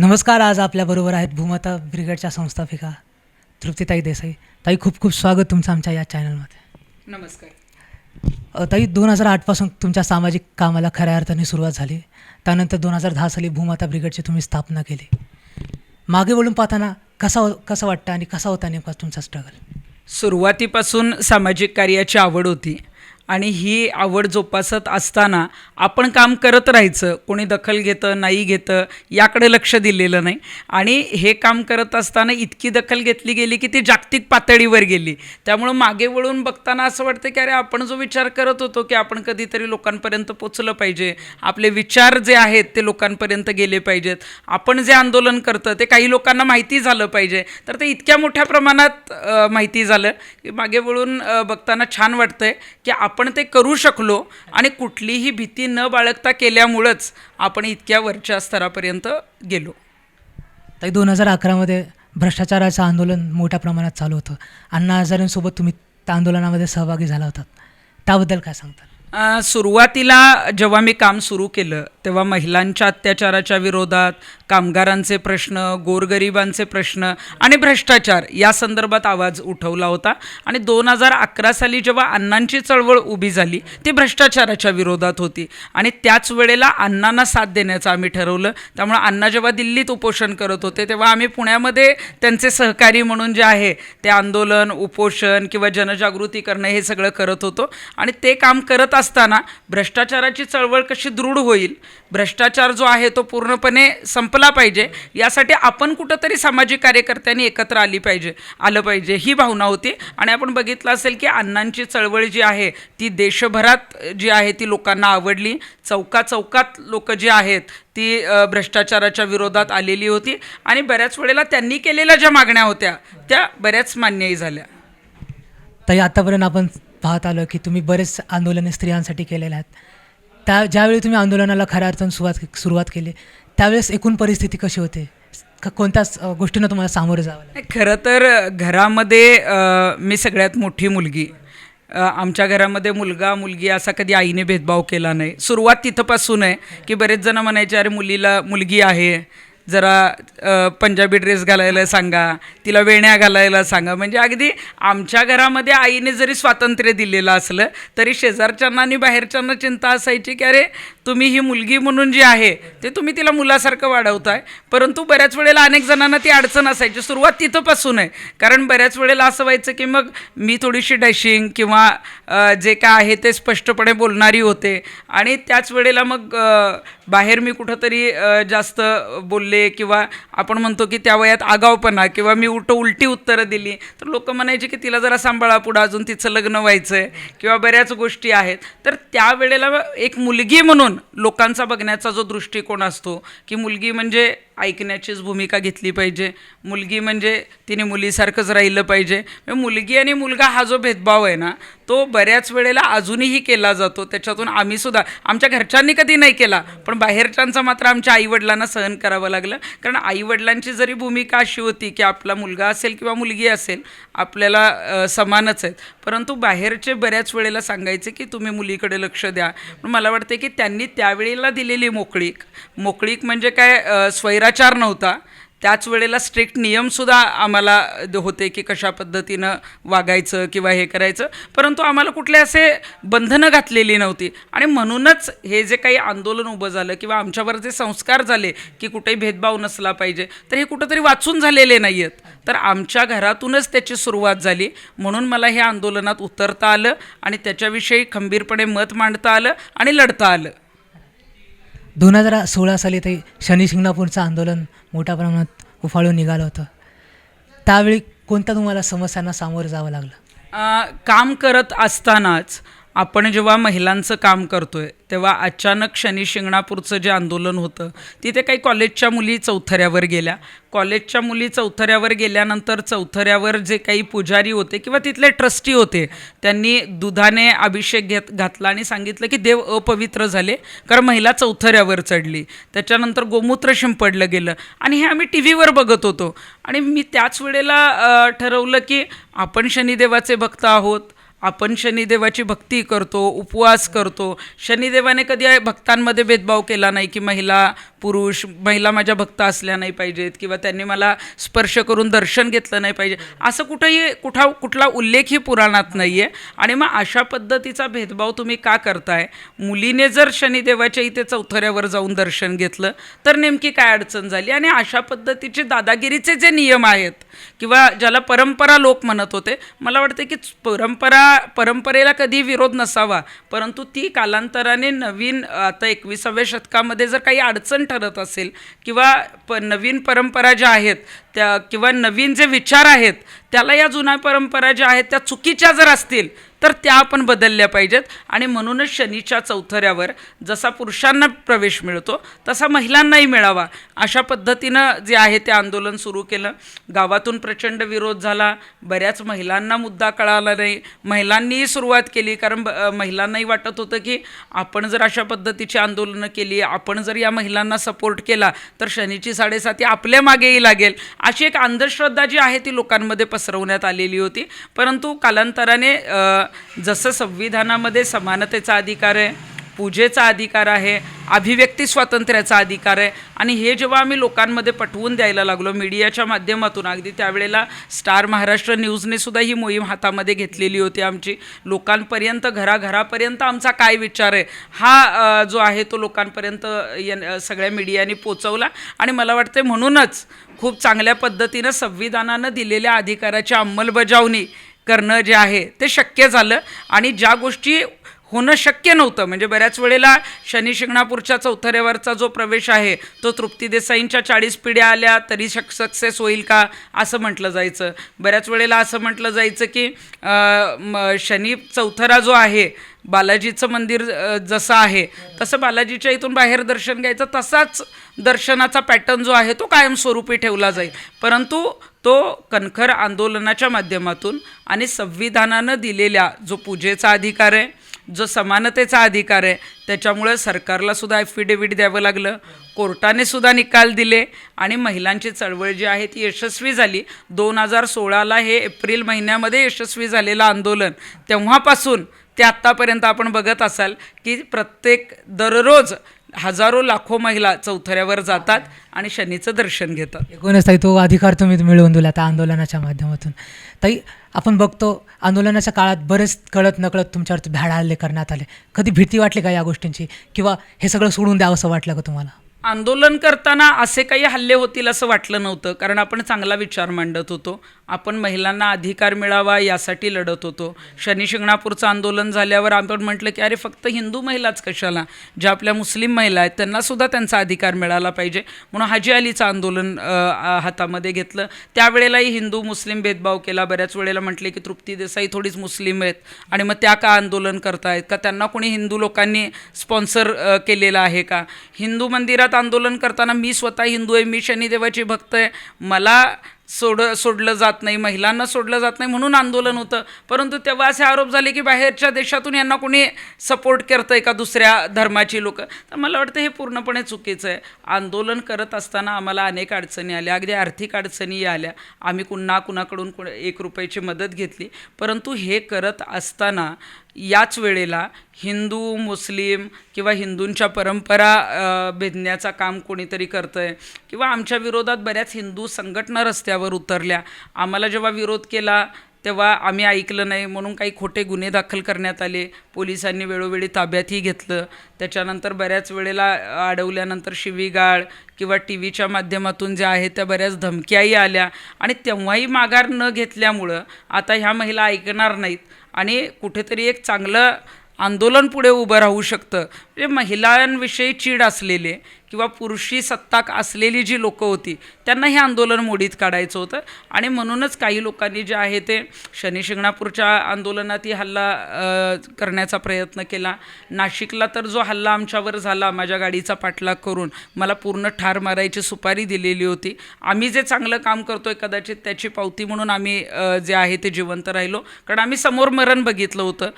नमस्कार आज आपल्याबरोबर आहेत भूमाता ब्रिगेडच्या संस्थापिका तृप्तीताई देसाई. ताई खूप खूप स्वागत तुमचं आमच्या या चॅनलमध्ये. नमस्कार. ताई दोन हजार आठपासून तुमच्या सामाजिक कामाला खऱ्या अर्थाने सुरुवात झाली. त्यानंतर दोन हजार दहा साली भूमाता ब्रिगेडची तुम्ही स्थापना केली. मागे वळून पाहताना कसा हो- कसं वाटतं आणि कसा होता नेमका तुमचा स्ट्रगल सुरुवातीपासून सामाजिक कार्याची आवड होती. आणि ही आवड जोपासत असताना आपण काम करत राहायचं कोणी दखल घेतं नाही घेतं याकडे लक्ष दिलेलं नाही. आणि हे काम करत असताना इतकी दखल घेतली गेली की ती जागतिक पातळीवर गेली. त्यामुळं मागे वळून बघताना असं वाटतं की अरे आपण जो विचार करत होतो की आपण कधीतरी लोकांपर्यंत पोचलं पाहिजे आपले विचार जे आहेत ते लोकांपर्यंत गेले पाहिजेत. आपण जे आंदोलन करतं ते काही लोकांना माहिती झालं पाहिजे. तर ते इतक्या मोठ्या प्रमाणात माहिती झालं की मागे वळून बघताना छान वाटतंय की आपण ते करू शकलो आणि कुठलीही भीती न बाळगता केल्यामुळंच आपण इतक्या वरच्या स्तरापर्यंत गेलो. ताई दोन हजार अकरामध्ये भ्रष्टाचाराचं आंदोलन मोठ्या प्रमाणात चालू होतं. अण्णा हजारेंसोबत तुम्ही त्या आंदोलनामध्ये सहभागी झाला होतात. त्याबद्दल काय सांगता अ, सुरुवातीला जेव्हा मी काम सुरू केलं तेव्हा महिलांच्या अत्याचाराच्या विरोधात कामगारांचे प्रश्न गोरगरिबांचे प्रश्न आणि भ्रष्टाचार या संदर्भात आवाज उठवला होता. आणि दोन हजार अकरा साली जेव्हा अण्णांची चळवळ उभी झाली ती भ्रष्टाचाराच्या विरोधात होती. आणि त्याच वेळेला अण्णांना साथ देण्याचं आम्ही ठरवलं. त्यामुळे अण्णा जेव्हा दिल्लीत उपोषण करत होते तेव्हा आम्ही पुण्यामध्ये त्यांचे सहकारी म्हणून जे आहे ते आंदोलन उपोषण किंवा जनजागृती करणं हे सगळं करत होतो. आणि ते काम करत असताना भ्रष्टाचाराची चळवळ कशी दृढ होईल भ्रष्टाचार जो आहे तो पूर्णपणे संपला पाहिजे. यासाठी आपण कुठंतरी सामाजिक कार्यकर्त्यांनी एकत्र आली पाहिजे आलं पाहिजे ही भावना होती. आणि आपण बघितलं असेल की अण्णांची चळवळ जी आहे ती देशभरात जी आहे ती लोकांना आवडली. चौका चौकात लोक जी आहेत ती भ्रष्टाचाराच्या विरोधात आलेली होती. आणि बऱ्याच वेळेला त्यांनी केलेल्या ज्या मागण्या होत्या त्या बऱ्याच मान्यही झाल्या. तरी आतापर्यंत आपण पाहत आलो की तुम्ही बरेच आंदोलने स्त्रियांसाठी केलेले आहेत. त्या ज्यावेळी तुम्ही आंदोलनाला खऱ्या अर्थानं सुरुवात सुरुवात केली त्यावेळेस एकूण परिस्थिती कशी होते? क- कोणत्याच गोष्टीनं तुम्हाला सामोरं जावं नाही, खरं तर घरामध्ये मी सगळ्यात मोठी मुलगी. आमच्या घरामध्ये मुलगा मुलगी असा कधी आईने भेदभाव केला नाही. सुरुवात तिथंपासून आहे की बरेच जण म्हणायचे अरे मुलीला मुलगी आहे. जरा पंजाबी ड्रेस घालायला सांगा तिला वेण्या घालायला सांगा. म्हणजे अगदी आमच्या घरामध्ये आईने जरी स्वातंत्र्य दिलेलं असलं तरी शेजारच्यांना आणि बाहेरच्यांना चिंता असायची की अरे तुम्ही ही मुलगी म्हणून जी आहे ते तुम्ही तिला मुलासारखं वाढवताय. परंतु बऱ्याच वेळेला अनेक जणांना ती अडचण असायची. सुरुवात तिथंपासून आहे. कारण बऱ्याच वेळेला असं व्हायचं की मग मी थोडीशी डॅशिंग किंवा जे काय आहे ते स्पष्टपणे बोलणारी होते. आणि त्याच वेळेला मग बाहेर मी कुठंतरी जास्त बोलले किंवा आपण म्हणतो की त्या वयात आगावपणा किंवा मी उलट उलटी उत्तरं दिली. तर लोक म्हणायचे की तिला जरा सांभाळा पुढं अजून तिचं लग्न व्हायचं आहे किंवा बऱ्याच गोष्टी आहेत. तर त्यावेळेला एक मुलगी म्हणून लोकांचा बघण्याचा जो दृष्टिकोन असतो की मुलगी म्हणजे ऐकण्याचीच भूमिका घेतली पाहिजे मुलगी म्हणजे तिने मुलीसारखंच राहिलं पाहिजे. मुलगी आणि मुलगा हा जो भेदभाव आहे ना तो बऱ्याच वेळेला अजूनही केला जातो. त्याच्यातून आम्हीसुद्धा आमच्या घरच्यांनी कधी नाही केला पण बाहेरच्यांचा मात्र आमच्या आईवडिलांना सहन करावं लागलं. कारण आईवडिलांची जरी भूमिका अशी होती की आपला मुलगा असेल किंवा मुलगी असेल आपल्याला समानच आहेत. परंतु बाहेरचे बऱ्याच वेळेला सांगायचे की तुम्ही मुलीकडे लक्ष द्या. पण मला वाटते की त्यांनी त्यावेळेला दिलेली मोकळीक मोकळीक म्हणजे काय स्वैराचार नव्हता. त्याच वेळेला स्ट्रिक्ट नियमसुद्धा आम्हाला होते की कशा पद्धतीनं वागायचं किंवा हे करायचं. परंतु आम्हाला कुठले असे बंधनं घातलेली नव्हती. आणि म्हणूनच हे जे काही आंदोलन उभं झालं किंवा आमच्यावर जे संस्कार झाले की कुठेही भेदभाव नसला पाहिजे तर हे कुठंतरी वाचून झालेले नाही आहेत तर आमच्या घरातूनच त्याची सुरुवात झाली. म्हणून मला हे आंदोलनात उतरता आलं आणि त्याच्याविषयी खंबीरपणे मत मांडता आलं आणि लढता आलं. दोन हजार सोळा साली ते शनी शिंगणापूरचं आंदोलन मोठ्या प्रमाणात उफाळून निघालं होतं. त्यावेळी कोणत्या तुम्हाला समस्यांना सामोरं जावं लागलं? काम करत असतानाच आपण जेव्हा महिलांचं काम करतोय तेव्हा अचानक शनी शिंगणापूरचं जे आंदोलन होतं तिथे काही कॉलेजच्या मुली चौथऱ्यावर गेल्या. कॉलेजच्या मुली चौथऱ्यावर गेल्यानंतर चौथऱ्यावर जे काही पुजारी होते किंवा तिथले ट्रस्टी होते त्यांनी दुधाने अभिषेक घेत घातला आणि सांगितलं की देव अपवित्र झाले कारण महिला चौथऱ्यावर चढली. त्याच्यानंतर गोमूत्र शिंपडलं गेलं आणि हे आम्ही टी व्हीवर बघत होतो. आणि मी त्याच वेळेला ठरवलं की आपण शनिदेवाचे भक्त आहोत. आपण शनिदेवाची भक्ती करतो उपवास करतो. शनिदेवाने कधी भक्तांमध्ये भेदभाव केला नाही की महिला पुरुष महिला माझ्या भक्त असल्या नाही पाहिजेत किंवा त्यांनी मला स्पर्श करून दर्शन घेतलं नाही पाहिजे. असं कुठंही कुठा कुठला उल्लेखही पुराणात नाही आहे आणि मग अशा पद्धतीचा भेदभाव तुम्ही का करताय? मुलीने जर शनिदेवाच्या इथे चौथऱ्यावर जाऊन दर्शन घेतलं तर नेमकी काय अडचण झाली? आणि अशा पद्धतीचे दादागिरीचे जे नियम आहेत किंवा ज्याला परंपरा लोक म्हणत होते मला वाटते की परंपरा परंपरेला कधी विरोध नसावा परंतु ती कालांतराने नवीन आता एकविसाव्या शतकामध्ये जर काही अडचण ठरत असेल किंवा प नवीन परंपरा ज्या आहेत त्या किंवा नवीन जे विचार आहेत त्याला या जुन्या परंपरा ज्या आहेत त्या चुकीच्या जर असतील तर त्या आपण बदलल्या पाहिजेत. आणि म्हणूनच शनीच्या चौथऱ्यावर जसा पुरुषांना प्रवेश मिळतो तसा महिलांनाही मिळावा. अशा पद्धतीनं जे आहे ते आंदोलन सुरू केलं. गावातून प्रचंड विरोध झाला. बऱ्याच महिलांना मुद्दा कळाला नाही. महिलांनीही सुरुवात केली कारण महिलांनाही वाटत होतं की आपण जर अशा पद्धतीची आंदोलनं केली आपण जर या महिलांना सपोर्ट केला तर शनीची साडेसाती आपल्या मागेही लागेल. अशी एक अंधश्रद्धा जी आहे ती लोकांमध्ये पसरवण्यात आलेली होती. परंतु कालांतराने जसं संविधानामध्ये समानतेचा अधिकार आहे पूजेचा अधिकार आहे अभिव्यक्ती स्वातंत्र्याचा अधिकार आहे. आणि हे जेव्हा आम्ही लोकांमध्ये पटवून द्यायला लागलो मीडियाच्या माध्यमातून अगदी त्यावेळेला स्टार महाराष्ट्र न्यूजने सुद्धा ही मोहीम हातामध्ये घेतलेली होती आमची. लोकांपर्यंत घराघरापर्यंत आमचा काय विचार आहे हा जो आहे तो लोकांपर्यंत य सगळ्या मीडियाने पोचवला. आणि मला वाटते म्हणूनच खूप चांगल्या पद्धतीनं संविधानानं दिलेल्या अधिकाराची अंमलबजावणी करणं जे आहे ते शक्य झालं. आणि ज्या गोष्टी होणं शक्य नव्हतं. म्हणजे बऱ्याच वेळेला शनी शिंगणापूरच्या चौथऱ्यावरचा जो प्रवेश आहे तो तृप्ती देसाईंच्या चाळीस पिढ्या आल्या तरी शक सक्सेस होईल का असं म्हटलं जायचं. बऱ्याच वेळेला असं म्हटलं जायचं की शनी चौथरा जो आहे बालाजीचं मंदिर जसं आहे तसं बालाजीच्या इथून बाहेर दर्शन घ्यायचं तसाच दर्शनाचा पॅटर्न जो आहे तो कायमस्वरूपी ठेवला जाईल. परंतु तो कणखर आंदोलनाच्या माध्यमातून आणि संविधानानं दिलेल्या जो पूजेचा अधिकार आहे जो समानतेचा अधिकार आहे त्याच्यामुळे सरकारला सुद्धा द्यावं लागलं. कोर्टाने सुद्धा निकाल दिले आणि महिलांची चळवळ जी आहे ती यशस्वी झाली. दोन हजार सोळाला हे एप्रिल महिन्यामध्ये यशस्वी झालेलं आंदोलन. तेव्हापासून ते आत्तापर्यंत आपण बघत असाल की प्रत्येक दररोज हजारो लाखो महिला चौथऱ्यावर जातात आणि शनीचं दर्शन घेतात. एकूणच ताई तो अधिकार तुम्ही मिळवून दिला त्या आंदोलनाच्या माध्यमातून. ताई आपण बघतो आंदोलनाच्या काळात बरेच कळत नकळत तुमच्यावरती भ्याड हल्ले करण्यात आले. कधी भीती वाटली का या गोष्टींची? किंवा हे सगळं सोडून द्यावंसं वाटलं का तुम्हाला? आंदोलन करताना असे काही हल्ले होतील असं वाटलं नव्हतं कारण आपण चांगला विचार मांडत होतो. आपण महिलांना अधिकार मिळावा यासाठी लढत होतो. शनी शिंगणापूरचं आंदोलन झाल्यावर आपण म्हटलं की अरे फक्त हिंदू महिलाच कशाला? ज्या आपल्या मुस्लिम महिला आहेत त्यांनासुद्धा त्यांचा अधिकार मिळाला पाहिजे. म्हणून हाजी अलीचं आंदोलन हातामध्ये घेतलं. त्यावेळेलाही हिंदू मुस्लिम भेदभाव केला. बऱ्याच वेळेला म्हटले की तृप्ती देसाई थोडीच मुस्लिम आहेत. आणि मग त्या का आंदोलन करतायत? का त्यांना कोणी हिंदू लोकांनी स्पॉन्सर केलेलं आहे का? हिंदू मंदिरात आंदोलन करताना मी स्वतः हिंदू आहे मी शनिदेवाची भक्त आहे. मला सोड सोडलं जात नाही महिलांना सोडलं जात नाही म्हणून आंदोलन होतं. परंतु तेव्हा असे आरोप झाले की बाहेरच्या देशातून यांना कोणी सपोर्ट करतं आहे का दुसऱ्या धर्माची लोकं? तर मला वाटतं हे पूर्णपणे चुकीचं आहे. आंदोलन करत असताना आम्हाला अनेक अडचणी आल्या. अगदी आर्थिक अडचणी आल्या. आम्ही कुणा कुणाकडून कुण एक रुपयाची मदत घेतली. परंतु हे करत असताना याच वेळेला हिंदू मुस्लिम किंवा हिंदूंच्या परंपरा भेदण्याचा काम कोणीतरी करतं आहे किंवा आमच्या विरोधात बऱ्याच हिंदू संघटना रस्त्यावर उतरल्या. आम्हाला जेव्हा विरोध केला तेव्हा आम्ही ऐकलं नाही. म्हणून काही खोटे गुन्हे दाखल करण्यात आले. पोलिसांनी वेळोवेळी ताब्यातही घेतलं. त्याच्यानंतर बऱ्याच वेळेला अडवल्यानंतर शिवीगाळ किंवा टी व्हीच्या माध्यमातून ज्या आहेत त्या बऱ्याच धमक्याही आल्या. आणि तेव्हाही माघार न घेतल्यामुळं आता ह्या महिला ऐकणार नाहीत. आणि कुठेतरी एक चांगलं आंदोलन पुढे उभं राहू शकतं. म्हणजे महिलांविषयी चीड असलेले किंवा पुरुषी सत्ताक असलेली जी लोकं होती त्यांना हे आंदोलन मोडीत काढायचं होतं. आणि म्हणूनच काही लोकांनी जे आहे ते शनी शिंगणापूरच्या आंदोलनातही हल्ला करण्याचा प्रयत्न केला. नाशिकला तर जो हल्ला आमच्यावर झाला माझ्या गाडीचा पाठलाग करून मला पूर्ण ठार मारायची सुपारी दिलेली होती. आम्ही जे चांगलं काम करतोय कदाचित त्याची पावती म्हणून आम्ही जे आहे ते जिवंत राहिलो. कारण आम्ही समोर मरण बघितलं होतं.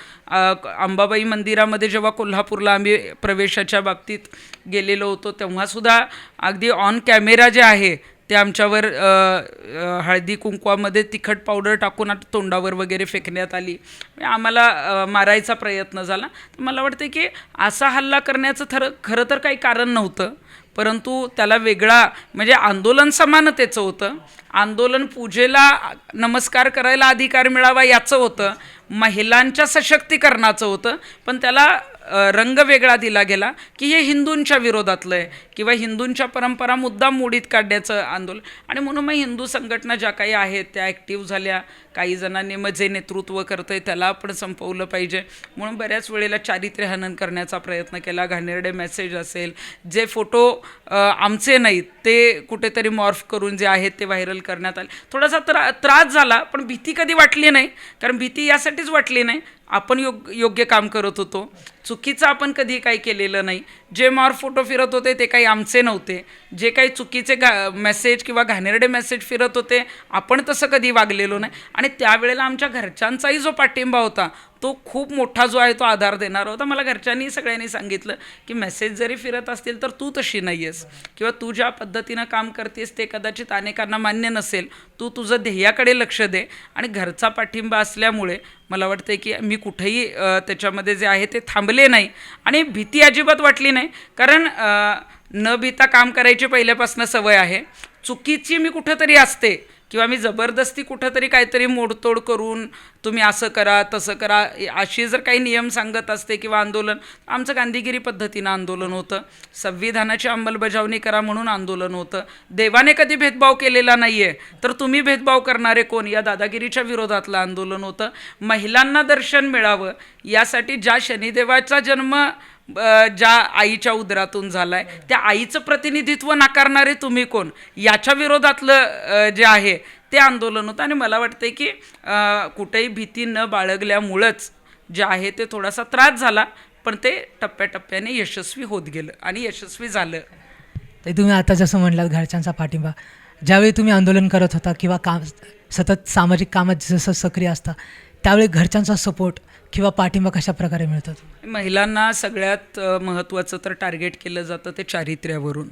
अंबाबाई मंदिरामध्ये जेव्हा कोल्हापूरला आम्ही प्रवेशाच्या बाबतीत गेलेलो होतो तेव्हासुद्धा अगदी ऑन कॅमेरा जे आहे ते आमच्यावर हळदी कुंकवामध्ये तिखट पावडर टाकून आता तोंडावर वगैरे फेकण्यात आली. म्हणजे आम्हाला मारायचा प्रयत्न झाला. तर मला वाटतं की असा हल्ला करण्याचं थर खरं तर काही कारण नव्हतं. परंतु त्याला वेगळा म्हणजे आंदोलन समानतेचं होतं. आंदोलन पूजेला नमस्कार करायला अधिकार मिळावा याचं होतं. महिलांच्या सशक्तीकरणाचं होतं. पण त्याला रंग वेगळा दिला गेला की हे हिंदूंच्या विरोधातलं आहे. किंवा हिंदूंच्या परंपरा मुद्दाम मोडीत काढण्याचं आंदोलन. आणि म्हणून मग हिंदू संघटना ज्या काही आहेत त्या ॲक्टिव्ह झाल्या. काही जणांनी मग जे नेतृत्व करतं आहे त्याला आपण संपवलं पाहिजे. म्हणून बऱ्याच वेळेला चारित्र्य हनन करण्याचा प्रयत्न केला. घाणेरडे मेसेज असेल. जे फोटो आमचे नाहीत ते कुठेतरी मॉर्फ करून जे आहेत ते व्हायरल करण्यात आले. थोडासा त्रा त्रास झाला पण भीती कधी वाटली नाही. कारण भीती यासाठीच वाटली नाही. आपण योग योग्य काम करत होतो. चुकीचं आपण कधी काही केलेलं नाही. जे मॉर्फ फोटो फिरत होते ते काही आमचे नव्हते. जे काही चुकीचे गा मेसेज किंवा घाणेरडे मेसेज फिरत होते आपण तसं कधी वागलेलो नाही. आणि त्यावेळेला आमच्या घरच्यांचाही जो पाठिंबा होता तो खूप मोठा जो आहे तो आधार देणारा होता. मला घरच्यांनी सगळ्यांनी सांगितलं की मेसेज जरी फिरत असतील तर तू तशी नाही आहेस किंवा तू ज्या पद्धतीनं काम करतेस ते कदाचित अनेकांना मान्य नसेल तू तुझं ध्येयाकडे लक्ष दे. आणि घरचा पाठिंबा असल्यामुळे मला वाटतं की मी कुठेही त्याच्यामध्ये जे आहे ते थांबले नाही. आणि भीती अजिबात वाटली नाही. कारण न भीता काम करायची पहिल्यापासून सवय आहे. चुकीची मी कुठंतरी असते. किंवा मी जबरदस्ती कुठंतरी काहीतरी मोडतोड करून तुम्ही असं करा तसं करा अशी जर काही नियम सांगत असते किंवा आंदोलन आमचं गांधीगिरी पद्धतीनं आंदोलन होतं. संविधानाची अंमलबजावणी करा म्हणून आंदोलन होतं. देवाने कधी भेदभाव केलेला नाही आहे तर तुम्ही भेदभाव करणारे कोण? या दादागिरीच्या विरोधातलं आंदोलन होतं. महिलांना दर्शन मिळावं यासाठी ज्या शनिदेवाचा जन्म ज्या आईच्या उदरातून झालाय त्या आईचं प्रतिनिधित्व नाकारणारे तुम्ही कोण? याच्या विरोधातलं जे आहे ते आंदोलन होतं. आणि मला वाटतं की कुठेही भीती न बाळगल्यामुळंच जे आहे ते थोडासा त्रास झाला पण ते टप्प्याटप्प्याने यशस्वी होत गेलं आणि यशस्वी झालं. ते तुम्ही आता जसं म्हणलात घरच्यांचा पाठिंबा. ज्यावेळी तुम्ही आंदोलन करत होता किंवा काम सतत सामाजिक कामात जसं सक्रिय असता त्यावेळी घरच्यांचा सपोर्ट किंवा पाठिंबा कशा प्रकारे मिळतात? महिलांना सगळ्यात महत्त्वाचं तर टार्गेट केलं जातं ते चारित्र्यावरून.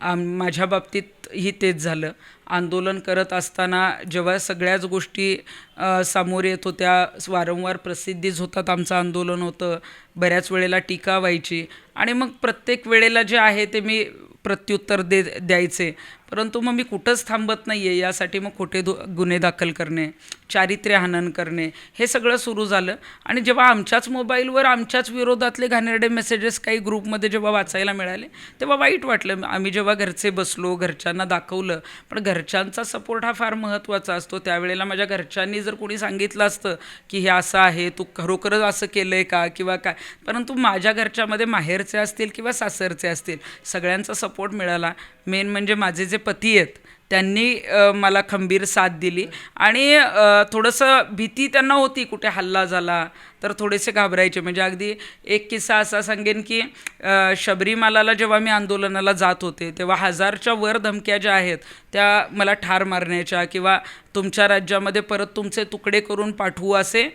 आम माझ्या बाबतीतही तेच झालं. आंदोलन करत असताना जेव्हा सगळ्याच गोष्टी सामोर समोर येत होत्या वारंवार प्रसिद्धीच होतात आमचं आंदोलन होतं बऱ्याच वेळेला टीका व्हायची आणि मग प्रत्येक वेळेला जे आहे ते मी प्रत्युत्तर दे द्यायचे. परंतु मग मी कुठंच थांबत नाही आहे यासाठी मग खोटे दु गुन्हे दाखल करणे चारित्र्य हनन करणे हे सगळं सुरू झालं. आणि जेव्हा आमच्याच मोबाईलवर आमच्याच विरोधातले घाणेरडे मेसेजेस काही ग्रुपमध्ये जेव्हा वाचायला मिळाले तेव्हा वाईट वाटलं. आम्ही जेव्हा घरचे बसलो घरच्यांना दाखवलं पण घरच्यांचा सपोर्ट हा फार महत्त्वाचा असतो. त्यावेळेला माझ्या घरच्यांनी जर कोणी सांगितलं असतं की हे असं आहे तू खरोखरच असं केलं आहे का किंवा काय परंतु माझ्या घरच्यामध्ये माहेरचे असतील किंवा सासरचे असतील सगळ्यांचा सपोर्ट मिळाला. मेन म्हणजे माझे जे पती आहेत त्यांनी मला खंबीर साथ दिली. आणि थोडंसं भीती त्यांना होती कुठे हल्ला झाला तर थोडेसे घाबरायचे. म्हणजे अगदी एक किस्सा असा सांगेन की शबरीमालाला जेव्हा मी आंदोलनाला जात होते तेव्हा हजारच्या वर धमक्या ज्या आहेत त्या मला ठार मारण्याच्या किंवा तुमच्या राज्यामध्ये परत तुमचे तुकडे करून पाठवू असे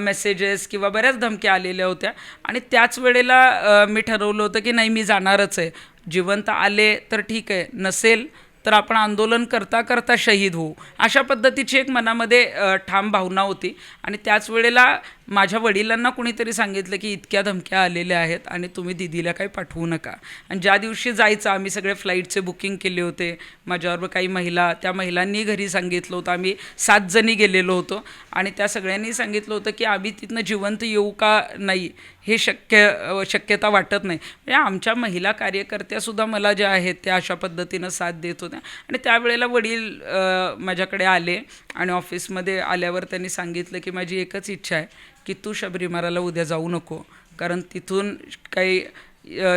मेसेजेस किंवा बऱ्याच धमक्या आलेल्या होत्या. आणि त्याच वेळेला मी ठरवलं होतं की नाही मी जाणारच आहे. जिवंत आले तर ठीक आहे नसेल तर आपण आंदोलन करता करता शहीद होऊ. अशा पद्धतीची एक मनामध्ये ठाम भावना होती. आणि त्याच वेळेला माझ्या वडिलांना कुणीतरी सांगितलं की इतक्या धमक्या आलेल्या आहेत आणि तुम्ही दिदीला काही पाठवू नका. आणि ज्या दिवशी जायचं आम्ही सगळे फ्लाईटचे बुकिंग केले होते. माझ्याबरोबर काही महिला त्या महिलांनी घरी सांगितलं होतं. आम्ही सात जणी गेलेलो होतो. आणि त्या सगळ्यांनी सांगितलं होतं की आम्ही तिथनं जिवंत येऊ का नाही हे शक्य शक्यता वाटत नाही. म्हणजे आमच्या महिला कार्यकर्त्यासुद्धा मला ज्या आहेत त्या अशा पद्धतीनं साथ देत होत्या. आणि त्यावेळेला वडील माझ्याकडे आले आणि ऑफिसमध्ये आल्यावर त्यांनी सांगितलं की माझी एकच इच्छा आहे की तू शबरीमालाला उद्या जाऊ नको. कारण तिथून काही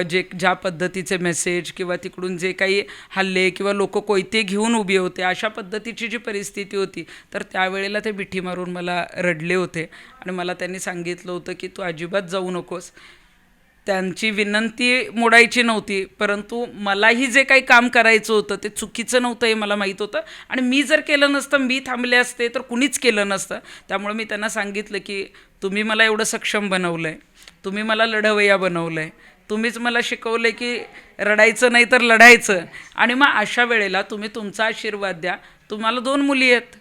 जे ज्या पद्धतीचे मेसेज किंवा तिकडून जे काही हल्ले किंवा लोक कोयते घेऊन उभे होते अशा पद्धतीची जी परिस्थिती होती तर त्यावेळेला ते बिठी मारून मला रडले होते. आणि मला त्यांनी सांगितलं होतं की तू अजिबात जाऊ नकोस. त्यांची विनंती मोडायची नव्हती परंतु मलाही जे काही काम करायचं होतं ते चुकीचं नव्हतं हे मला माहीत होतं. आणि मी जर केलं नसतं मी थांबले असते तर कुणीच केलं नसतं. त्यामुळे मी त्यांना सांगितलं की तुम्ही मला एवढं सक्षम बनवलं आहे तुम्ही मला लढवया बनवलं आहे तुम्हीच मला शिकवलं आहे की रडायचं नाही तर लढायचं. आणि मग अशा वेळेला तुम्ही तुमचा आशीर्वाद द्या. तुम्हाला दोन मुली आहेत.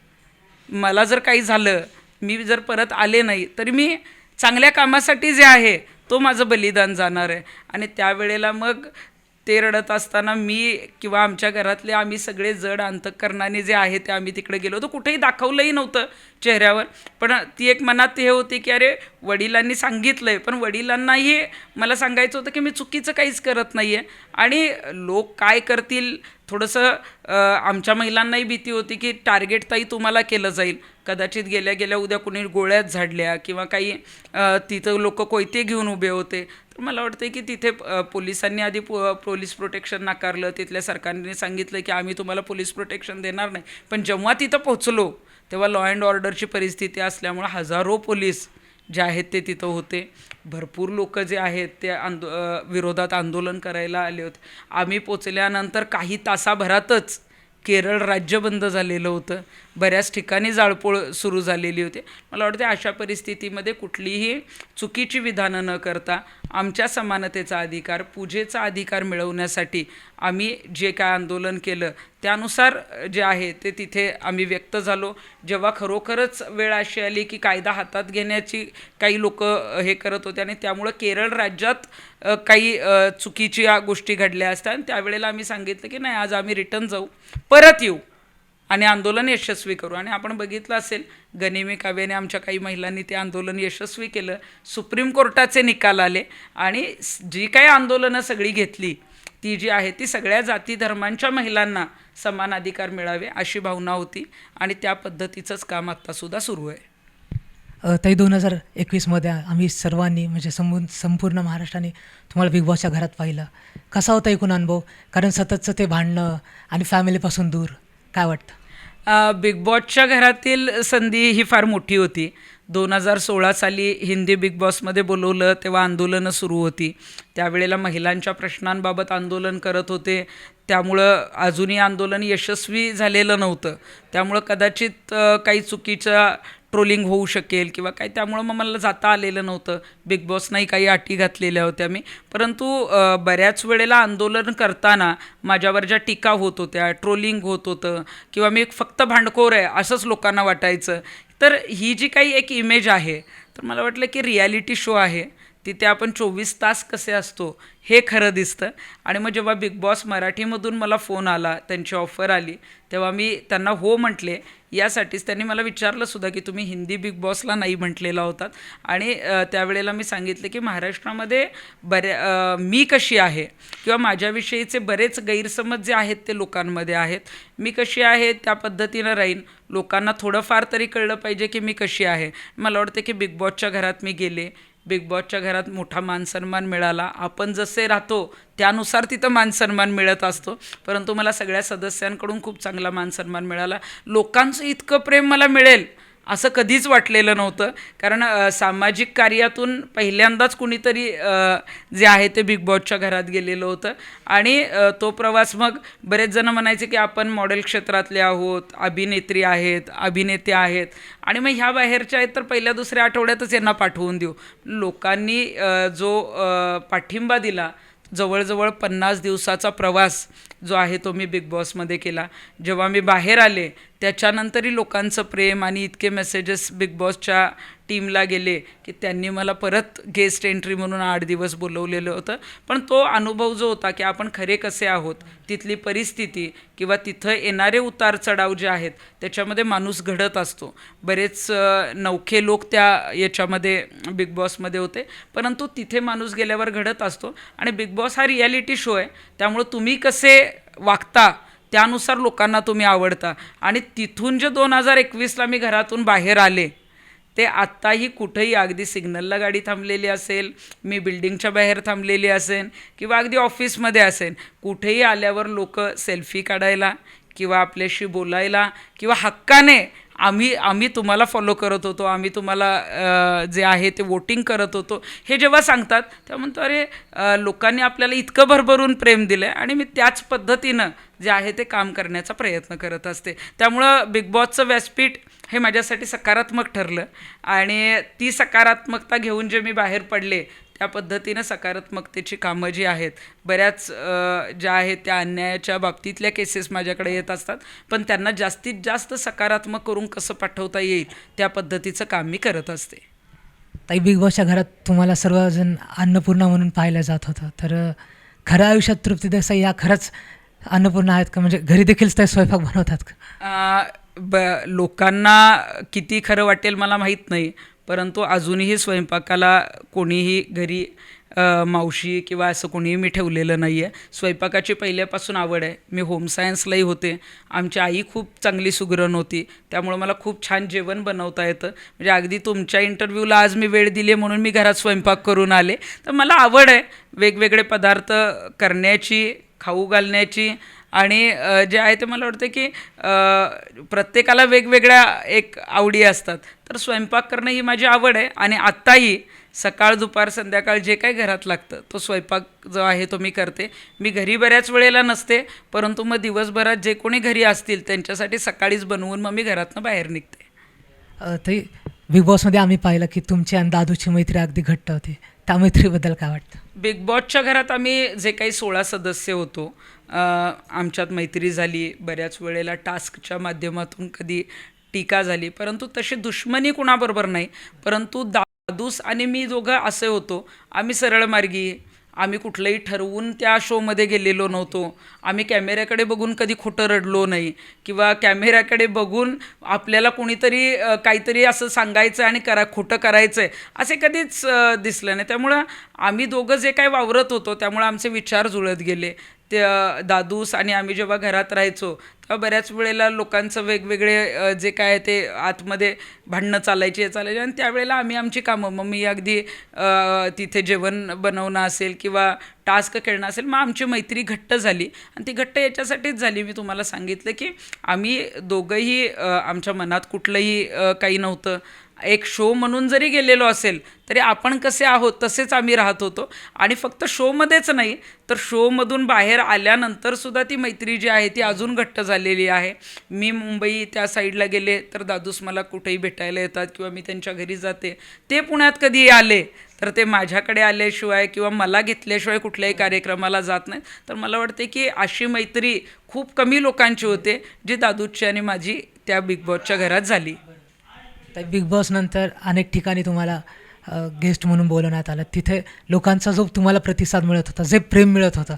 मला जर काही झालं मी जर परत आले नाही तरी मी चांगल्या कामासाठी जे आहे तो माझं बलिदान जाणार आहे. आणि त्यावेळेला मग ते रडत असताना मी किंवा आमच्या घरातले आम्ही सगळे जड अंतकरणाने जे आहे ते आम्ही तिकडे गेलो होतो. कुठेही दाखवलंही नव्हतं चेहऱ्यावर. पण ती एक मनात हे होती की अरे वडिलांनी सांगितलं आहे पण वडिलांनाही मला सांगायचं होतं की मी चुकीचं काहीच करत नाही आहे आणि लोक काय करतील? थोडंसं आमच्या महिलांनाही भीती होती की टार्गेट ताई तुम्हाला केलं जाईल. कदाचित गेल्या गेल्या उद्या कुणी गोळ्यात झाडल्या किंवा काही तिथं लोक कोयते घेऊन उभे होते. तर मला वाटतं की तिथे पोलिसांनी आधी पो पोलीस प्रोटेक्शन नाकारलं. तिथल्या सरकारने सांगितलं की आम्ही तुम्हाला पोलीस प्रोटेक्शन देणार नाही. पण जेव्हा तिथं पोचलो तेव्हा लॉ अँड ऑर्डरची परिस्थिती असल्यामुळं हजारो पोलीस जे आहेत ते तिथं होते. भरपूर लोक जे आहेत ते आंदो विरोधात आंदोलन करायला आले होते. आम्ही पोचल्यानंतर काही तासाभरातच केरळ राज्य बंद झालेलं होतं. बऱ्याच ठिकाणी जाळपोळ सुरू झालेली होती. मला वाटते अशा परिस्थितीमध्ये कुठलीही चुकीची विधानं न करता आमच्या समानतेचा अधिकार पूजेचा अधिकार मिळवण्यासाठी आम्ही जे काय आंदोलन केलं त्यानुसार जे आहे ते तिथे आम्ही व्यक्त झालो. जेव्हा खरोखरच वेळ अशी आली की कायदा हातात घेण्याची काही लोक हे करत होते आणि त्यामुळं केरळ राज्यात काही चुकीच्या गोष्टी घडल्या असतात. आणि त्यावेळेला आम्ही सांगितलं की नाही आज आम्ही रिटर्न जाऊ. परत येऊ. आणि आंदोलन यशस्वी करू. आणि आपण बघितलं असेल गनिमी काव्याने आमच्या काही महिलांनी ते आंदोलन यशस्वी केलं. सुप्रीम कोर्टाचे निकाल आले आणि जी काही आंदोलनं सगळी घेतली ती जी आहे ती सगळ्या जाती धर्मांच्या महिलांना समान अधिकार मिळावे अशी भावना होती आणि त्या पद्धतीचंच काम आत्तासुद्धा सुरू आहे. अ, ताई दोन हजार एकवीसमध्ये आम्ही सर्वांनी म्हणजे संपू संपूर्ण महाराष्ट्राने तुम्हाला बिग बॉसच्या घरात पाहिलं. कसा होता एकूण अनुभव? कारण सततचं ते भांडणं आणि फॅमिलीपासून दूर. काय वाटतं? बिग बॉसच्या घरातील संधी ही फार मोठी होती. दोन हजार सोळा साली हिंदी बिग बॉसमध्ये बोलवलं तेव्हा आंदोलनं सुरू होती. त्यावेळेला महिलांच्या प्रश्नांबाबत आंदोलन करत होते. त्यामुळं अजूनही आंदोलन यशस्वी झालेलं नव्हतं. त्यामुळं कदाचित काही चुकीचं ट्रोलिंग होऊ शकेल किंवा काही त्यामुळं मग मला जाता आलेलं नव्हतं. बिग बॉसनाही काही अटी घातलेल्या होत्या मी. परंतु बऱ्याच वेळेला आंदोलन करताना माझ्यावर ज्या टीका होत होत्या ट्रोलिंग होत होतं किंवा मी एक फक्त भांडखोर आहे असंच लोकांना वाटायचं तर ही जी काही एक इमेज आहे तर मला वाटलं की रियालिटी शो आहे. तिथे आपण चोवीस तास कसे असतो हे खरं दिसतं. आणि मग जेव्हा बिग बॉस मराठीमधून मला फोन आला त्यांची ऑफर आली तेव्हा मी त्यांना हो म्हटले यासाठीच त्यांनी मला विचारलं सुद्धा की तुम्ही हिंदी बिग बॉसला नाही म्हटलेला होतात. आणि त्यावेळेला मी सांगितलं की महाराष्ट्रामध्ये बऱ्या मी कशी आहे किंवा माझ्याविषयीचे बरेच गैरसमज जे आहेत ते लोकांमध्ये आहेत. मी कशी आहे त्या पद्धतीनं राहीन. लोकांना थोडंफार तरी कळलं पाहिजे की मी कशी आहे. मला वाटतं की बिग बॉसच्या घरात मी गेले. बिग बॉसच्या घरात मोठा मानसन्मान मिळाला. आपण जसे राहतो त्यानुसार तिथं मानसन्मान मिळत असतो. परंतु मला सगळ्या सदस्यांकडून खूप चांगला मानसन्मान मिळाला. लोकांचं इतकं प्रेम मला मिळेल. असं कधीच वाटलेलं नव्हतं. कारण सामाजिक कार्यातून पहिल्यांदाच कुणीतरी जे आहे ते बिग बॉसच्या घरात गेलेलं होतं. आणि तो प्रवास मग बरेच जणं म्हणायचे की आपण मॉडेल क्षेत्रातले आहोत अभिनेत्री आहेत अभिनेते आहेत. आणि मग ह्या बाहेरच्या आहेत तर पहिल्या दुसऱ्या आठवड्यातच यांना पाठवून देऊ. लोकांनी जो पाठिंबा दिला जवळजवळ पन्नास दिवसाचा प्रवास जो आहे तो मी बिग बॉसमध्ये केला. जेव्हा मी बाहेर आले त्याच्यानंतरही लोकांचं प्रेम आणि इतके मेसेजेस बिग बॉसच्या टीमला गेले की त्यांनी मला परत गेस्ट एंट्री म्हणून आठ दिवस बोलवलेलं होतं. पण तो अनुभव जो होता की आपण खरे कसे आहोत तिथली परिस्थिती किंवा तिथं येणारे उतार चढाव जे आहेत त्याच्यामध्ये माणूस घडत असतो. बरेच नौखे लोक त्या याच्यामध्ये बिग बॉसमध्ये होते. परंतु तिथे माणूस गेल्यावर घडत असतो. आणि बिग बॉस हा रियालिटी शो आहे. त्यामुळं तुम्ही कसे वागता त्यानुसार लोकांना तुम्ही आवडता. आणि तिथून जे दोन हजार एकवीसला मी घरातून बाहेर आले ते आत्ताही कुठंही अगदी सिग्नलला गाडी थांबलेली असेल मी बिल्डिंगच्या बाहेर थांबलेली असेल किंवा अगदी ऑफिसमध्ये असेल कुठेही आल्यावर लोक सेल्फी काढायला किंवा आपल्याशी बोलायला किंवा हक्काने आम्ही आम्ही तुम्हाला फॉलो करत होतो आम्ही तुम्हाला जे आहे ते वोटिंग करत होतो. हे जेव्हा सांगतात तेव्हा म्हणतो अरे लोकांनी आपल्याला इतकं भरभरून प्रेम दिलं आहे आणि मी त्याच पद्धतीनं जे आहे ते काम करण्याचा प्रयत्न करत असते. त्यामुळं बिग बॉसचं व्यासपीठ हे माझ्यासाठी सकारात्मक ठरलं आणि ती सकारात्मकता घेऊन जे मी बाहेर पडले त्या पद्धतीनं सकारात्मकतेची कामं जी आहेत बऱ्याच ज्या आहेत त्या अन्यायाच्या बाबतीतल्या केसेस माझ्याकडे येत असतात. पण त्यांना जास्तीत जास्त सकारात्मक करून कसं पाठवता येईल त्या पद्धतीचं काम मी करत असते. ताई बिग बॉसच्या घरात तुम्हाला सर्वजण अन्नपूर्णा म्हणून पाहिलं जात होतं. तर खऱ्या आयुष्यात तृप्ती देसाई या खरंच अन्नपूर्णा आहेत का? म्हणजे घरी देखील ते स्वयंपाक बनवतात का? ब लोकांना किती खरं वाटेल मला माहीत नाही. परंतु अजूनही स्वयंपाकाला कोणीही घरी मावशी किंवा असं कोणीही मी ठेवलेलं नाही आहे स्वयंपाकाची पहिल्यापासून आवड आहे. मी होम सायन्सलाही होते. आमची आई खूप चांगली सुगरण होती. त्यामुळं मला खूप छान जेवण बनवता येतं. म्हणजे अगदी तुमच्या इंटरव्ह्यूला आज मी वेळ दिली म्हणून मी घरात स्वयंपाक करून आले. तर मला आवड आहे वेगवेगळे पदार्थ करण्याची खाऊ घालण्याची आणि जे आहे ते मला वाटतं की प्रत्येकाला वेगवेगळ्या एक आवडी असतात. तर स्वयंपाक करणं ही माझी आवड आहे आणि आत्ताही सकाळ दुपार संध्याकाळ जे काही घरात लागतं तो स्वयंपाक जो आहे तो मी करते. मी घरी बऱ्याच वेळेला नसते परंतु मग दिवसभरात जे कोणी घरी असतील त्यांच्यासाठी सकाळीच बनवून मग मी घरातनं बाहेर निघते. ताई बिग बॉसमध्ये आम्ही पाहिलं की तुमची आणि दादूची मैत्री अगदी घट्ट होती. त्या मैत्रीबद्दल काय वाटतं? बिग बॉसच्या घरात आम्ही जे काही सोळा सदस्य होतो आमच्यात मैत्री झाली बऱ्याच वेळेला टास्कच्या माध्यमातून कधी टीका झाली परंतु तशी दुश्मनी कुणाबरोबर नाही परंतु दूस आणि मी दोघं असे होतो. आम्ही सरळ मार्गी आम्ही कुठलंही ठरवून त्या शोमध्ये गेलेलो नव्हतो. आम्ही कॅमेऱ्याकडे बघून कधी खोटं रडलो नाही किंवा कॅमेऱ्याकडे बघून आपल्याला कोणीतरी काहीतरी असं सांगायचं आणि करा खोटं करायचं आहे असे कधीच दिसलं नाही. त्यामुळं आम्ही दोघं जे काही वावरत होतो त्यामुळं आमचे विचार जुळत गेले. ते दादूस आणि आम्ही जेव्हा घरात राहायचो तेव्हा बऱ्याच वेळेला लोकांचं वेगवेगळे जे काय आहे ते आतमध्ये भांडणं चालायची हे चालायचे आणि त्यावेळेला आम्ही आमची कामं मग मी अगदी तिथे जेवण बनवणं असेल किंवा टास्क खेळणं असेल मग आमची मैत्री घट्ट झाली. आणि ती घट्ट याच्यासाठीच झाली. मी तुम्हाला सांगितलं की आम्ही दोघंही आमच्या मनात कुठलंही काही नव्हतं. एक शो म्हणून जरी गेलेलो असेल तरी आपण कसे आहोत तसेच आम्ही राहत होतो. आणि फक्त शोमध्येच नाही तर शोमधून बाहेर आल्यानंतरसुद्धा ती मैत्री जी आहे ती अजून घट्ट झालेली आहे. मी मुंबई त्या साईडला गेले तर दादूस मला कुठेही भेटायला येतात किंवा मी त्यांच्या घरी जाते. ते पुण्यात कधी आले तर ते माझ्याकडे आल्याशिवाय किंवा मला घेतल्याशिवाय कुठल्याही कार्यक्रमाला जात नाहीत. तर मला वाटते की अशी मैत्री खूप कमी लोकांची होते जी दादूची आणि माझी त्या बिग बॉसच्या घरात झाली. तर बिग बॉस नंतर अनेक ठिकाणी तुम्हाला गेस्ट म्हणून बोलवण्यात आलं. तिथे लोकांचा जो तुम्हाला प्रतिसाद मिळत होता जे प्रेम मिळत होतं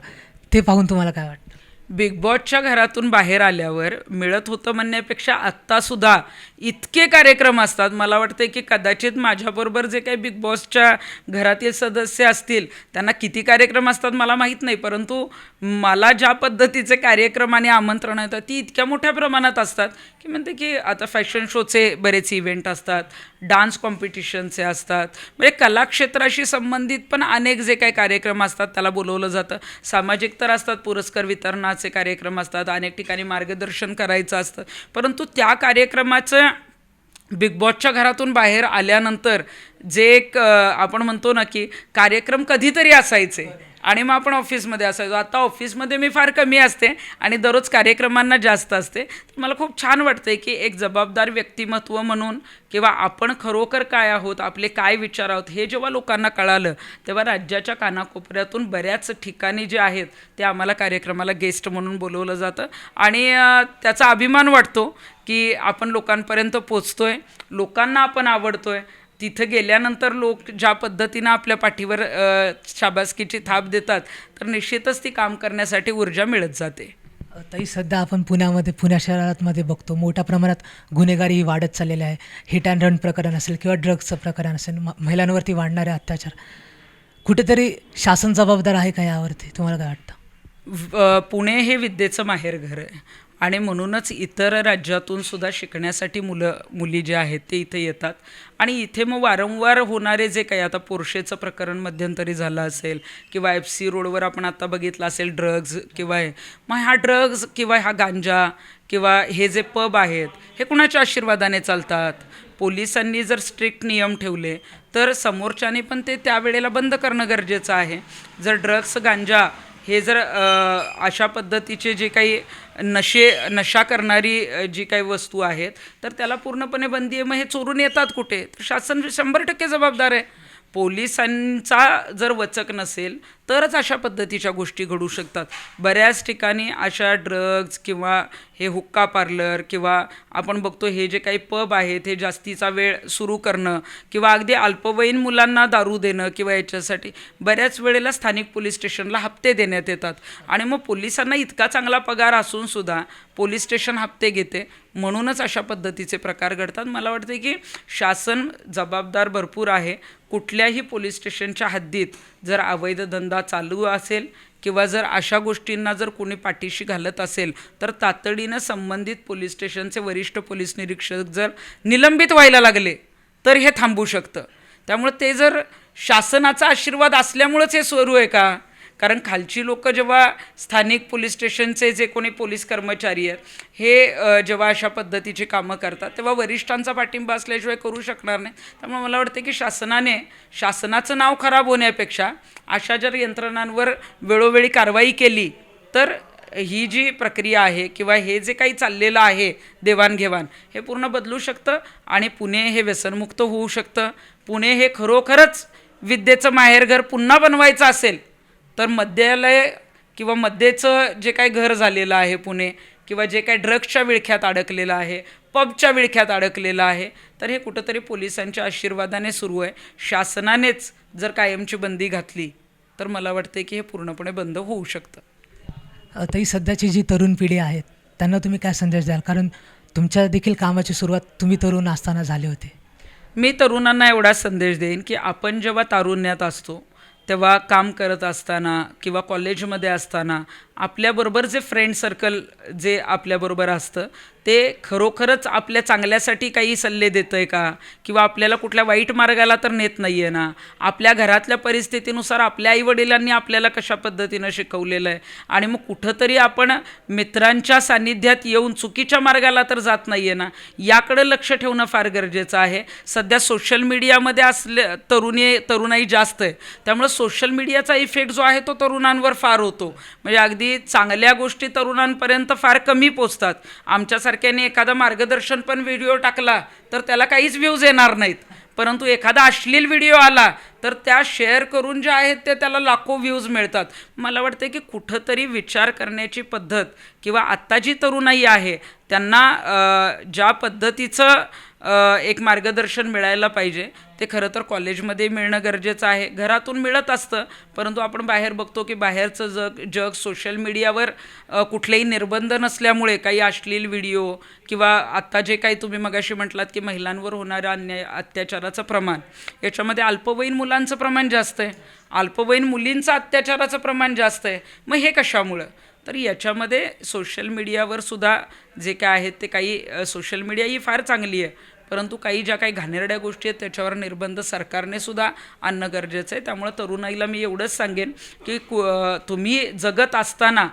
ते पाहून तुम्हाला काय वाटतं? बिग बॉसच्या घरातून बाहेर आल्यावर मिळत होतं म्हणण्यापेक्षा आत्तासुद्धा इतके कार्यक्रम असतात. मला वाटतं की कदाचित माझ्याबरोबर जे काही बिग बॉसच्या घरातील सदस्य असतील त्यांना किती कार्यक्रम असतात मला माहीत नाही. परंतु मला ज्या पद्धतीचे कार्यक्रम आणि आमंत्रण येतात ती इतक्या मोठ्या प्रमाणात असतात की म्हणते की आता फॅशन शोचे बरेच इव्हेंट असतात. डान्स कॉम्पिटिशनचे असतात. म्हणजे कलाक्षेत्राशी संबंधित पण अनेक जे काही कार्यक्रम असतात त्याला बोलवलं जातं. सामाजिक तर असतात पुरस्कार वितरणाचे कार्यक्रम असतात अनेक ठिकाणी मार्गदर्शन करायचं असतं. परंतु त्या कार्यक्रमाचं बिग बॉसच्या घरातून बाहेर आल्यानंतर जे एक आपण म्हणतो ना की कार्यक्रम कधीतरी असायचे. आणि मग आपण ऑफिसमध्ये असायचो. आता ऑफिसमध्ये मी फार कमी असते आणि दररोज कार्यक्रमांना जास्त असते. तर मला खूप छान वाटतं की एक जबाबदार व्यक्तिमत्व म्हणून किंवा आपण खरोखर काय आहोत आपले काय विचार आहोत हे जेव्हा लोकांना कळालं तेव्हा राज्याच्या कानाकोपऱ्यातून बऱ्याच ठिकाणी जे आहेत ते आम्हाला कार्यक्रमाला गेस्ट म्हणून बोलवलं जातं. आणि त्याचा अभिमान वाटतो की आपण लोकांपर्यंत पोचतो आहे लोकांना आपण आवडतो आहे तिथं गेल्यानंतर लोक ज्या पद्धतीनं आपल्या पाठीवर शाबासकीची थाप देतात तर निश्चितच ती काम करण्यासाठी ऊर्जा मिळत जाते. ताई सध्या आपण पुण्यामध्ये पुण्या शहरामध्ये बघतो मोठ्या प्रमाणात गुन्हेगारी वाढत चाललेली आहे. हिट अँड रन प्रकरण असेल किंवा ड्रग्सचं प्रकरण असेल महिलांवरती वाढणारे अत्याचार. कुठेतरी शासन जबाबदार आहे का यावरती? तुम्हाला काय वाटतं? पुणे हे विद्येचं माहेरघर आहे. आणि म्हणूनच इतर राज्यातून सुद्धा शिकण्यासाठी मुलं मुली जे आहेत ते इथे येतात. आणि इथे मग वारंवार होणारे जे काही आता पोर्शेचं प्रकरण मध्यंतरी झालं असेल किंवा एफ सी रोडवर आपण आता बघितलं असेल ड्रग्ज किंवा हे मग ह्या ड्रग्ज किंवा हा गांजा किंवा हे जे पब आहेत हे कुणाच्या आशीर्वादाने चालतात? पोलिसांनी जर स्ट्रिक्ट नियम ठेवले तर समोरच्याने पण ते त्यावेळेला बंद करणं गरजेचं आहे. जर ड्रग्स गांजा हे जर अशा पद्धतीचे जे काही नशे नशा करणारी जी काही वस्तू आहेत तर त्याला पूर्णपणे बंदी आहे. मग हे चोरून येतात कुठे? तर शासन शंभर टक्के जबाबदार आहे. पोलिसांचा जर वचक नसेल तरच अशा पद्धतीच्या गोष्टी घडू शकतात. बऱ्याच ठिकाणी अशा ड्रग्ज किंवा हे हुक्का पार्लर किंवा आपण बघतो हे जे काही पब आहेत हे जास्तीचा वेळ सुरू करणं किंवा अगदी अल्पवयीन मुलांना दारू देणं किंवा याच्यासाठी बऱ्याच वेळेला स्थानिक पोलीस स्टेशनला हप्ते देण्यात येतात. आणि मग पोलिसांना इतका चांगला पगार असूनसुद्धा पोलीस स्टेशन हप्ते घेते. म्हणूनच अशा पद्धतीचे प्रकार घडतात. मला वाटते की शासन जबाबदार भरपूर आहे. कुठल्याही पोलीस स्टेशनच्या हद्दीत जर अवैध धंदा चालू असेल किंवा जर अशा गोष्टींना जर कोणी पाठीशी घालत असेल तर तातडीनं संबंधित पोलीस स्टेशनचे वरिष्ठ पोलीस निरीक्षक जर निलंबित व्हायला लागले तर हे थांबू शकतं. त्यामुळे ते जर शासनाचा आशीर्वाद असल्यामुळंच हे सुरू आहे का? कारण खालची लोक जेव्हा स्थानिक पोलीस स्टेशनचे जे कोणी पोलीस कर्मचारी आहेत हे जेव्हा अशा पद्धतीची कामं करतात तेव्हा वरिष्ठांचा पाठिंबा असल्याशिवाय करू शकणार नाही. त्यामुळे मला वाटतं की शासनाने शासनाचं नाव खराब होण्यापेक्षा अशा जर यंत्रणांवर वेळोवेळी कारवाई केली तर ही जी प्रक्रिया आहे किंवा हे जे काही चाललेलं आहे देवाणघेवाण हे पूर्ण बदलू शकतं आणि पुणे हे व्यसनमुक्त होऊ शकतं. पुणे हे खरोखरच विद्येचं माहेरघर पुन्हा बनवायचं असेल तर मद्यालय किंवा मद्येचं जे काही घर झालेलं आहे पुणे किंवा जे काही ड्रग्सच्या विळख्यात अडकलेलं आहे पबच्या विळख्यात अडकलेलं आहे तर हे कुठंतरी पोलिसांच्या आशीर्वादाने सुरू आहे. शासनानेच जर कायमची बंदी घातली तर मला वाटते की हे पूर्णपणे बंद होऊ शकतं. ताई सध्याची जी तरुण पिढी आहे त्यांना तुम्ही काय संदेश द्याल? कारण तुमच्या देखील कामाची सुरुवात तुम्ही तरुण असताना झाली होते. मी तरुणांना एवढा संदेश देईन की आपण जेव्हा तारुण्यात असतो तेव्हा काम करत असताना किंवा कॉलेजमध्ये असताना आपल्याबरोबर जे फ्रेंड सर्कल जे आपल्याबरोबर असतं ते खरोखरच आपल्या चांगल्यासाठी काही सल्ले देतं आहे का? किंवा आपल्याला कुठल्या वाईट मार्गाला तर नेत नाही आहे ना? आपल्या घरातल्या परिस्थितीनुसार आपल्या आईवडिलांनी आपल्याला कशा पद्धतीनं शिकवलेलं आहे आणि मग कुठंतरी आपण मित्रांच्या सान्निध्यात येऊन चुकीच्या मार्गाला तर जात नाही आहे ना? याकडं लक्ष ठेवणं फार गरजेचं आहे. सध्या सोशल मीडियामध्ये असले तरुणी तरुणाई जास्त आहे. त्यामुळं सोशल मीडियाचा इफेक्ट जो आहे तो तरुणांवर फार होतो. म्हणजे अगदी चांगल्या गोष्टी तरुणांपर्यंत फार कमी पोचतात. आमच्यासारख्याने एखादा मार्गदर्शन पण व्हिडिओ टाकला तर त्याला काहीच व्ह्यूज येणार नाहीत. परंतु एखादा अश्लील व्हिडिओ आला तर त्या शेअर करून जे आहेत ते त्याला लाखो व्ह्यूज मिळतात. मला वाटतं की कुठंतरी विचार करण्याची पद्धत किंवा आत्ता जी तरुणाई आहे त्यांना ज्या पद्धतीचं एक मार्गदर्शन मिळायला पाहिजे. ते खरं तर कॉलेजमध्ये मिळणं गरजेचं आहे. घरातून मिळत असतं परंतु आपण बाहेर बघतो की बाहेरचं जग जग सोशल मीडियावर कुठलेही निर्बंध नसल्यामुळे काही अश्लील व्हिडिओ किंवा आत्ता जे काही तुम्ही मगाशी म्हटलात की महिलांवर होणाऱ्या अन्याय अत्याचाराचं प्रमाण याच्यामध्ये अल्पवयीन मुलांचं प्रमाण जास्त आहे. अल्पवयीन मुलींचं अत्याचाराचं प्रमाण जास्त आहे. मग हे कशामुळं? तर याच्यामध्ये सोशल मीडियावर सुद्धा जे काय आहेत ते काही सोशल मीडिया ही फार चांगली आहे. परंतु काही ज्या काही घाणेरड्या गोष्टी आहेत त्याच्यावर निर्बंध सरकारने सुद्धा आणणं गरजेचं आहे. त्यामुळं तरुणाईला मी एवढंच सांगेन की कु तुम्ही जगत असताना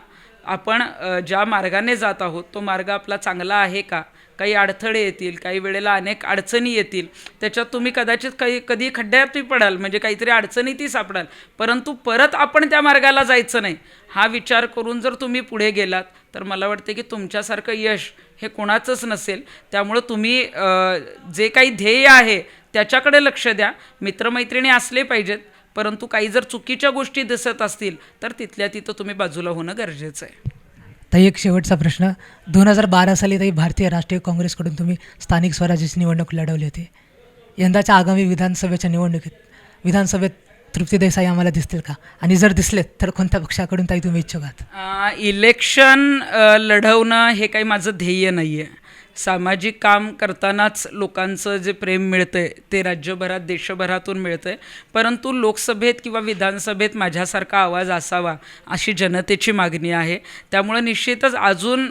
आपण ज्या मार्गाने जात आहोत तो मार्ग आपला चांगला आहे का? काही अडथळे येतील काही वेळेला अनेक अडचणी येतील. त्याच्यात तुम्ही कदाचित काही कधी खड्ड्यातही पडाल म्हणजे काहीतरी अडचणीतही सापडाल. परंतु परत आपण त्या मार्गाला जायचं नाही. हा विचार करून जर तुम्ही पुढे गेलात तर मला वाटते की तुमच्यासारखं यश हे कोणाचंच नसेल. त्यामुळं तुम्ही जे काही ध्येय आहे त्याच्याकडे लक्ष द्या. मित्रमैत्रिणी असले पाहिजेत परंतु काही जर चुकीच्या गोष्टी दिसत असतील तर तिथल्या तिथं तुम्ही बाजूला होणं गरजेचं आहे. ताई एक शेवटचा प्रश्न. दोन हजार बारा साली ताई भारतीय राष्ट्रीय काँग्रेसकडून तुम्ही स्थानिक स्वराज्याची निवडणूक लढवली होती. यंदाच्या आगामी विधानसभेच्या निवडणुकीत विधानसभेत तृप्ती देसाई आम्हाला दिसतील का? आणि जर दिसलेत तर कोणत्या पक्षाकडून ताई तुम्ही इच्छुक आहात? इलेक्शन लढवणं हे काही माझं ध्येय नाही आहे सामाजिक काम करतानाच लोकांचं जे प्रेम मिळतं आहे ते राज्यभरात देशभरातून मिळतं आहे परंतु लोकसभेत किंवा विधानसभेत माझ्यासारखा आवाज असावा अशी जनतेची मागणी आहे. त्यामुळं निश्चितच अजून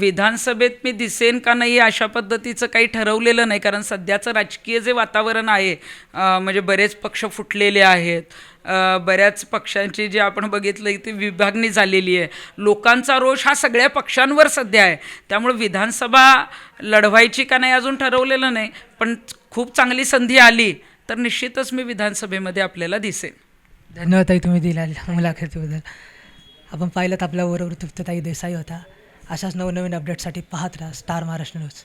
विधानसभेत मी दिसेन का नाही अशा पद्धतीचं काही ठरवलेलं नाही. कारण सध्याचं राजकीय जे वातावरण आहे म्हणजे बरेच पक्ष फुटलेले आहेत. बऱ्याच पक्षांची जी आपण बघितलं ती विभागणी झालेली आहे. लोकांचा रोष हा सगळ्या पक्षांवर सध्या आहे. त्यामुळे विधानसभा लढवायची का नाही अजून ठरवलेलं नाही पण खूप चांगली संधी आली तर निश्चितच मी विधानसभेमध्ये आपल्याला दिसेन. धन्यवाद ताई तुम्ही दिला मुलाखतीबद्दल. आपण पाहिलं तर आपल्याबरोबर तृप्तताई देसाई होता. अशाच नवनवीन अपडेटसाठी पाहत राहा स्टार महाराष्ट्र न्यूज